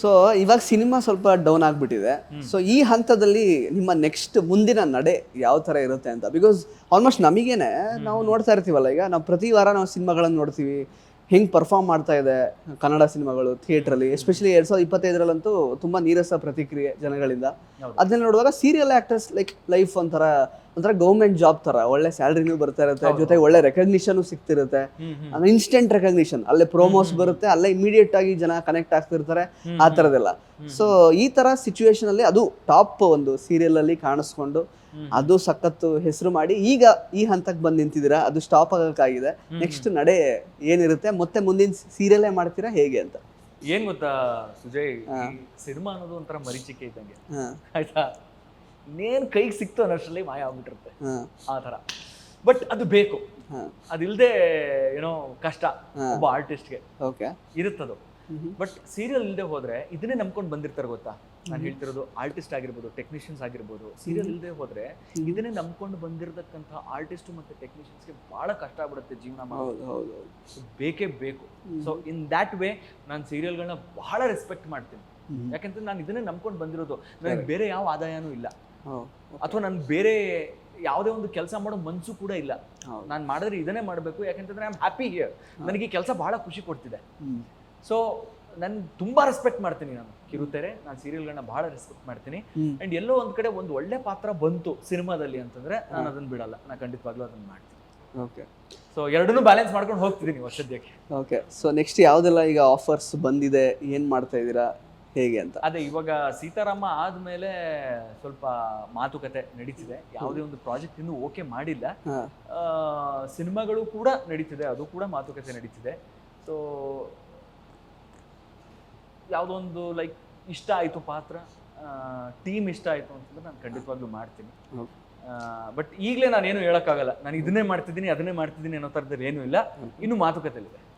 So ಇವಾಗ cinema ಸ್ವಲ್ಪ down ಆಗ್ಬಿಟ್ಟಿದೆ. ಸೊ ಈ ಹಂತದಲ್ಲಿ ನಿಮ್ಮ ನೆಕ್ಸ್ಟ್ ಮುಂದಿನ ನಡೆ ಯಾವ ಥರ ಇರುತ್ತೆ ಅಂತ? ಬಿಕಾಸ್ ಆಲ್ಮೋಸ್ಟ್ ನಮಗೇನೆ ನಾವು ನೋಡ್ತಾ ಇರ್ತೀವಲ್ಲ ಈಗ ನಾವು ಪ್ರತಿ ವಾರ ನಾವು ಸಿನಿಮಾಗಳನ್ನು ನೋಡ್ತೀವಿ. ಹೆಂಗೆ ಪರ್ಫಾರ್ಮ್ ಮಾಡ್ತಾ ಇದೆ ಕನ್ನಡ ಸಿನಿಮಾಗಳು ಥಿಯೇಟ್ರಲ್ಲಿ ಎಸ್ಪೆಷಲಿ ಎರಡು ಸಾವಿರದ ಇಪ್ಪತ್ತೈದರಲ್ಲಂತೂ ತುಂಬ ನೀರಸ ಪ್ರತಿಕ್ರಿಯೆ ಜನಗಳಿಂದ. ಅದನ್ನ ನೋಡುವಾಗ ಸೀರಿಯಲ್ ಆಕ್ಟರ್ಸ್ ಲೈಕ್ ಲೈಫ್ ಒಂಥರ ಒಂಥರ ಗೌರ್ಮೆಂಟ್ ಜಾಬ್ ತರ ಒಳ್ಳೆ ಸ್ಯಾಲ್ರಿನೂ ಬರ್ತಾ ಇರುತ್ತೆ ಜೊತೆಗೆ ಒಳ್ಳೆ ರೆಕಗ್ನಿಷನ್ ಸಿಗ್ತಿರುತ್ತೆ. ಅಂದ್ರೆ ಇನ್ಸ್ಟೆಂಟ್ ರೆಕಗ್ನಿಷನ್ ಅಲ್ಲೇ ಪ್ರೋಮೋಸ್ ಬರುತ್ತೆ ಅಲ್ಲೇ ಇಮಿಡಿಯೇಟ್ ಆಗಿ ಜನ ಕನೆಕ್ಟ್ ಆಗ್ತಿರ್ತಾರೆ ಆ ತರದೆಲ್ಲ ಸೊ ಈ ತರ ಸಿಚುವೇಶನ್ ಅಲ್ಲಿ ಅದು ಟಾಪ್ ಒಂದು ಸೀರಿಯಲ್ ಅಲ್ಲಿ ಕಾಣಿಸ್ಕೊಂಡು ಅದು ಸಖತ್ತು ಹೆಸರು ಮಾಡಿ ಈಗ ಈ ಹಂತಕ್ಕೆ ಬಂದು ನಿಂತಿದ್ದೀರಾ ಅದು ಸ್ಟಾಪ್ ಆಗಕ್ಕಾಗಿದೆ. ನೆಕ್ಸ್ಟ್ ನಡೆ ಏನಿರುತ್ತೆ ಮತ್ತೆ ಮುಂದಿನ ಸೀರಿಯಲ್ಲೇ ಮಾಡ್ತೀರಾ ಹೇಗೆ ಅಂತ. ಏನ್ ಗೊತ್ತಾ ಸುಜಯ್ ಸಿನಿಮಾ ಅನ್ನೋದು ಒಂಥರ ಮರೀಚಿಕೆ ಇದ್ದಂಗೆ. ಆಯ್ತಾ? ಇನ್ನೇನ್ ಕೈಗೆ ಸಿಕ್ತು ಅನ್ನೋಷ್ಟರಲ್ಲಿ ಮಾಯ ಆಗ್ಬಿಟ್ಟಿರುತ್ತೆ. ಆ ಥರ. ಬಟ್ ಅದು ಬೇಕು. ಅದಿಲ್ಲದೆ ಏನೋ ಕಷ್ಟ ಒಬ್ಬ ಆರ್ಟಿಸ್ಟ್ಗೆ ಓಕೆ ಇರುತ್ತದು. ಬಟ್ ಸೀರಿಯಲ್ ಇಲ್ಲದೆ ಹೋದ್ರೆ ಇದನ್ನೇ ನಂಬ್ಕೊಂಡು ಬಂದಿರ್ತಾರೆ ಗೊತ್ತಾ? ನಾನು ಹೇಳ್ತಿರೋದು ಆರ್ಟಿಸ್ಟ್ ಆಗಿರ್ಬೋದು ಟೆಕ್ನಿಷಿಯನ್ಸ್ ಆಗಿರ್ಬೋದು ಸೀರಿಯಲ್ ಇಲ್ಲದೆ ಹೋದ್ರೆ ಇದನ್ನೇ ನಂಬ್ಕೊಂಡು ಬಂದಿರತಕ್ಕಂಥ ಆರ್ಟಿಸ್ಟ್ ಮತ್ತೆ ಟೆಕ್ನಿಷಿಯನ್ಸ್ಗೆ ಬಹಳ ಕಷ್ಟ ಆಗ್ಬಿಡುತ್ತೆ ಜೀವನ ಮಾಡೋದು. ಬೇಕೇ ಬೇಕು. ಸೊ ಇನ್ ದ್ಯಾಟ್ ವೇ ನಾನು ಸೀರಿಯಲ್ಗಳನ್ನ ಬಹಳ ರೆಸ್ಪೆಕ್ಟ್ ಮಾಡ್ತೀನಿ. ಯಾಕಂದ್ರೆ ನಾನು ಇದನ್ನೇ ನಂಬ್ಕೊಂಡು ಬಂದಿರೋದು. ನನಗೆ ಬೇರೆ ಯಾವ ಆದಾಯನೂ ಇಲ್ಲ. ಅಥವಾ ನಾನು ಬೇರೆ ಯಾವುದೇ ಒಂದು ಕೆಲಸ ಮಾಡೋ ಮನ್ಸು ಕೂಡ ಇಲ್ಲ. ನಾನು ಮಾಡಿದ್ರೆ ಇದನ್ನೇ ಮಾಡಬೇಕು ಯಾಕಂತಂದ್ರೆ ಐ ಆಮ್ ಹ್ಯಾಪಿ ಹಿಯರ್ ನನಗೆ ಈ ಕೆಲಸ ಬಹಳ ಖುಷಿ ಕೊಡ್ತಿದೆ. ಸೊ ನಾನು ತುಂಬಾ ರೆಸ್ಪೆಕ್ಟ್ ಮಾಡ್ತೀನಿ ನಾನು ಕಿರುತೆರೆ ನಾನು ಸೀರಿಯಲ್ಗಳನ್ನ ಬಹಳ ರೆಸ್ಪೆಕ್ಟ್ ಮಾಡ್ತೀನಿ. ಅಂಡ್ ಎಲ್ಲೋ ಒಂದ್ ಕಡೆ ಒಂದು ಒಳ್ಳೆ ಪಾತ್ರ ಬಂತು ಸಿನಿಮಾದಲ್ಲಿ ಅಂತಂದ್ರೆ ನಾನು ಅದನ್ನ ಬಿಡಲ್ಲ. ನಾನು ಖಂಡಿತವಾಗ್ಲೂ ಅದನ್ನ ಮಾಡ್ತೀನಿ. ಓಕೆ. ಸೊ ಎರಡನ್ನೂ ಬ್ಯಾಲೆನ್ಸ್ ಮಾಡ್ಕೊಂಡು ಹೋಗ್ತಿದ್ದೀನಿ ವರ್ಷದ್ಯಕ್ಕೆ ಓಕೆ. ಸೊ ನೆಕ್ಸ್ಟ್ ಯಾವುದೆಲ್ಲ ಈಗ ಆಫರ್ಸ್ ಬಂದಿದೆ ಏನು ಮಾಡ್ತಾ ಇದ್ದೀರಾ? ಹೇಗೆ ಅಂತ. ಅದೇ ಇವಾಗ ಸೀತಾರಾಮ ಆದ್ಮೇಲೆ ಸ್ವಲ್ಪ ಮಾತುಕತೆ ನಡೀತಿದೆ. ಯಾವುದೇ ಒಂದು ಪ್ರಾಜೆಕ್ಟ್ ಇನ್ನೂ ಓಕೆ ಮಾಡಿಲ್ಲ. ಆ, ಸಿನಿಮಾಗಳು ಕೂಡ ನಡೀತಿದೆ. ಅದು ಕೂಡ ಮಾತುಕತೆ ನಡೀತಿದೆ. ಸೊ ಯಾವುದೋ ಒಂದು ಲೈಕ್ ಇಷ್ಟ ಆಯಿತು ಪಾತ್ರ? ಟೀಮ್ ಇಷ್ಟ ಆಯಿತು ಅಂತಂದ್ರೆ ನಾನು ಖಂಡಿತವಾಗ್ಲೂ ಮಾಡ್ತೀನಿ. ಬಟ್ ಈಗಲೇ ನಾನೇನು ಹೇಳೋಕ್ಕಾಗಲ್ಲ. ನಾನು ಇದನ್ನೇ ಮಾಡ್ತಿದ್ದೀನಿ ಅದನ್ನೇ ಮಾಡ್ತಿದ್ದೀನಿ ಅನ್ನೋ ಥರದ್ದು ಏನೂ ಇಲ್ಲ. ಇನ್ನು ಮಾತುಕತೆಲಿದೆ.